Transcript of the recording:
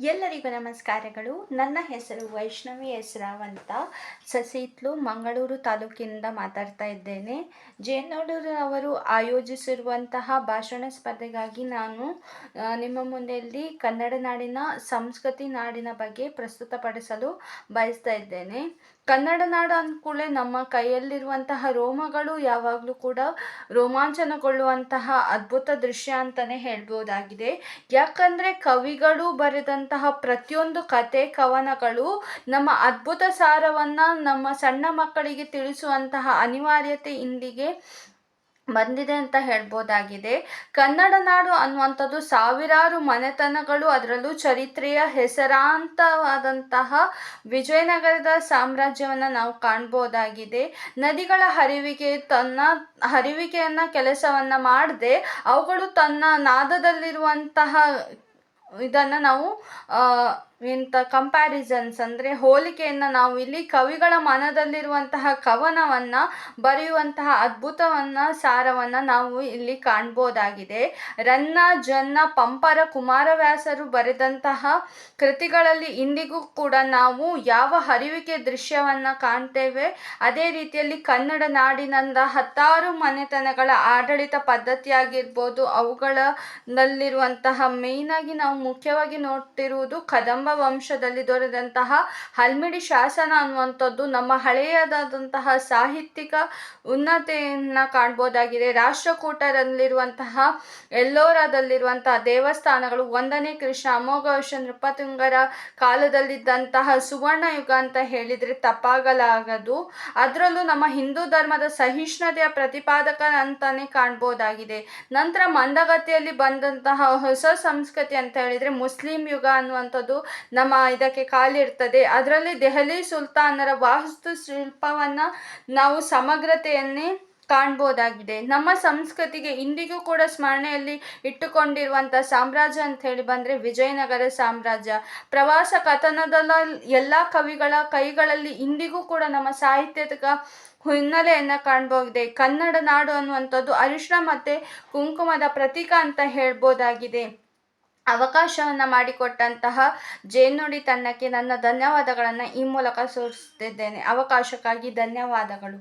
ಎಲ್ಲರಿಗೂ ನಮಸ್ಕಾರಗಳು. ನನ್ನ ಹೆಸರು ವೈಷ್ಣವಿ ಹೆಸರಾವ್ ಅಂತ ಸಸೀತ್ಲು, ಮಂಗಳೂರು ತಾಲೂಕಿನಿಂದ ಮಾತಾಡ್ತಾ ಇದ್ದೇನೆ. ಅವರು ಆಯೋಜಿಸಿರುವಂತಹ ಭಾಷಣ ಸ್ಪರ್ಧೆಗಾಗಿ ನಾನು ನಿಮ್ಮ ಮುಂದೆಯಲ್ಲಿ ಕನ್ನಡ ನಾಡಿನ ಸಂಸ್ಕೃತಿ ನಾಡಿನ ಬಗ್ಗೆ ಪ್ರಸ್ತುತಪಡಿಸಲು ಬಯಸ್ತಾ ಇದ್ದೇನೆ. ಕನ್ನಡ ನಾಡು ಅಂದ್ಕೂಡಲೇ ನಮ್ಮ ಕೈಯಲ್ಲಿರುವಂತಹ ರೋಮಗಳು ಯಾವಾಗಲೂ ಕೂಡ ರೋಮಾಂಚನಗೊಳ್ಳುವಂತಹ ಅದ್ಭುತ ದೃಶ್ಯ ಅಂತಲೇ ಹೇಳ್ಬೋದಾಗಿದೆ. ಯಾಕಂದರೆ ಕವಿಗಳು ಬರೆದಂತಹ ಪ್ರತಿಯೊಂದು ಕತೆ, ಕವನಗಳು ನಮ್ಮ ಅದ್ಭುತ ಸಾರವನ್ನು ನಮ್ಮ ಸಣ್ಣ ಮಕ್ಕಳಿಗೆ ತಿಳಿಸುವಂತಹ ಅನಿವಾರ್ಯತೆ ಇಂದಿಗೆ ಬಂದಿದೆ ಅಂತ ಹೇಳ್ಬೋದಾಗಿದೆ. ಕನ್ನಡ ನಾಡು ಅನ್ನುವಂಥದ್ದು ಸಾವಿರಾರು ಮನೆತನಗಳು, ಅದರಲ್ಲೂ ಚರಿತ್ರೆಯ ಹೆಸರಾಂತವಾದಂತಹ ವಿಜಯನಗರದ ಸಾಮ್ರಾಜ್ಯವನ್ನು ನಾವು ಕಾಣ್ಬೋದಾಗಿದೆ. ನದಿಗಳ ಹರಿವಿಗೆ ತನ್ನ ಹರಿವಿಕೆಯನ್ನು ಕೆಲಸವನ್ನು ಮಾಡದೆ, ಅವುಗಳು ತನ್ನ ನಾದದಲ್ಲಿರುವಂತಹ ಇದನ್ನು ನಾವು ಇಂಥ ಕಂಪ್ಯಾರಿಸನ್ಸ್ ಅಂದರೆ ಹೋಲಿಕೆಯನ್ನು ನಾವು ಇಲ್ಲಿ ಕವಿಗಳ ಮನದಲ್ಲಿರುವಂತಹ ಕವನವನ್ನು, ಬರೆಯುವಂತಹ ಅದ್ಭುತವನ್ನು, ಸಾರವನ್ನು ನಾವು ಇಲ್ಲಿ ಕಾಣ್ಬೋದಾಗಿದೆ. ರನ್ನ, ಜನ್ನ, ಪಂಪರ, ಕುಮಾರವ್ಯಾಸರು ಬರೆದಂತಹ ಕೃತಿಗಳಲ್ಲಿ ಇಂದಿಗೂ ಕೂಡ ನಾವು ಯಾವ ಹರಿವಿಕೆ ದೃಶ್ಯವನ್ನು ಕಾಣ್ತೇವೆ, ಅದೇ ರೀತಿಯಲ್ಲಿ ಕನ್ನಡ ನಾಡಿನಿಂದ ಹತ್ತಾರು ಮನೆತನಗಳ ಆಡಳಿತ ಪದ್ಧತಿಯಾಗಿರ್ಬೋದು, ಅವುಗಳಲ್ಲಿರುವಂತಹ ಮೇಯ್ನಾಗಿ ನಾವು ಮುಖ್ಯವಾಗಿ ನೋಡ್ತಿರುವುದು ಕದಂಬ ವಂಶದಲ್ಲಿ ದೊರೆದಂತಹ ಹಲ್ಮಿಡಿ ಶಾಸನ ಅನ್ನುವಂಥದ್ದು ನಮ್ಮ ಹಳೆಯದಾದಂತಹ ಸಾಹಿತ್ಯಿಕ ಉನ್ನತೆಯನ್ನು ಕಾಣ್ಬೋದಾಗಿದೆ. ರಾಷ್ಟ್ರಕೂಟರಲ್ಲಿರುವಂತಹ ಎಲ್ಲೋರಾದಲ್ಲಿರುವಂತಹ ದೇವಸ್ಥಾನಗಳು ಒಂದನೇ ಕೃಷ್ಣ ಅಮೋಘವಶ ನೃಪತುಂಗರ ಕಾಲದಲ್ಲಿದ್ದಂತಹ ಸುವರ್ಣ ಯುಗ ಅಂತ ಹೇಳಿದರೆ ತಪ್ಪಾಗಲಾಗದು. ಅದರಲ್ಲೂ ನಮ್ಮ ಹಿಂದೂ ಧರ್ಮದ ಸಹಿಷ್ಣುತೆಯ ಪ್ರತಿಪಾದಕ ಅಂತಾನೆ ಕಾಣ್ಬೋದಾಗಿದೆ. ನಂತರ ಮಂದಗತಿಯಲ್ಲಿ ಬಂದಂತಹ ಹೊಸ ಸಂಸ್ಕೃತಿ ಅಂತ ಹೇಳಿದರೆ ಮುಸ್ಲಿಂ ಯುಗ ಅನ್ನುವಂಥದ್ದು ನಮ್ಮ ಇದಕ್ಕೆ ಕಾಲಿಡ್ತದೆ ಅದರಲ್ಲಿ ದೆಹಲಿ ಸುಲ್ತಾನರ ವಾಸ್ತು ಶಿಲ್ಪವನ್ನು ನಾವು ಸಮಗ್ರತೆಯನ್ನೇ ಕಾಣ್ಬೋದಾಗಿದೆ. ನಮ್ಮ ಸಂಸ್ಕೃತಿಗೆ ಇಂದಿಗೂ ಕೂಡ ಸ್ಮರಣೆಯಲ್ಲಿ ಇಟ್ಟುಕೊಂಡಿರುವಂಥ ಸಾಮ್ರಾಜ್ಯ ಅಂತ ಹೇಳಿ ಬಂದರೆ ವಿಜಯನಗರ ಸಾಮ್ರಾಜ್ಯ. ಪ್ರವಾಸ ಕಥನದಲ್ಲ ಎಲ್ಲ ಕವಿಗಳ ಕೈಗಳಲ್ಲಿ ಇಂದಿಗೂ ಕೂಡ ನಮ್ಮ ಸಾಹಿತ್ಯದ ಹಿನ್ನೆಲೆಯನ್ನು ಕಾಣ್ಬೋದಿದೆ ಕನ್ನಡ ನಾಡು ಅನ್ನುವಂಥದ್ದು ಅರಿಶಿನ ಮತ್ತು ಕುಂಕುಮದ ಪ್ರತೀಕ ಅಂತ ಹೇಳ್ಬೋದಾಗಿದೆ. ಅವಕಾಶವನ್ನು ಮಾಡಿಕೊಟ್ಟಂತಹ ಜೇನುಡಿ ತಂಡಕ್ಕೆ ನನ್ನ ಧನ್ಯವಾದಗಳನ್ನು ಈ ಮೂಲಕ ಸೂಚಿಸುತ್ತಿದ್ದೇನೆ ಅವಕಾಶಕ್ಕಾಗಿ ಧನ್ಯವಾದಗಳು.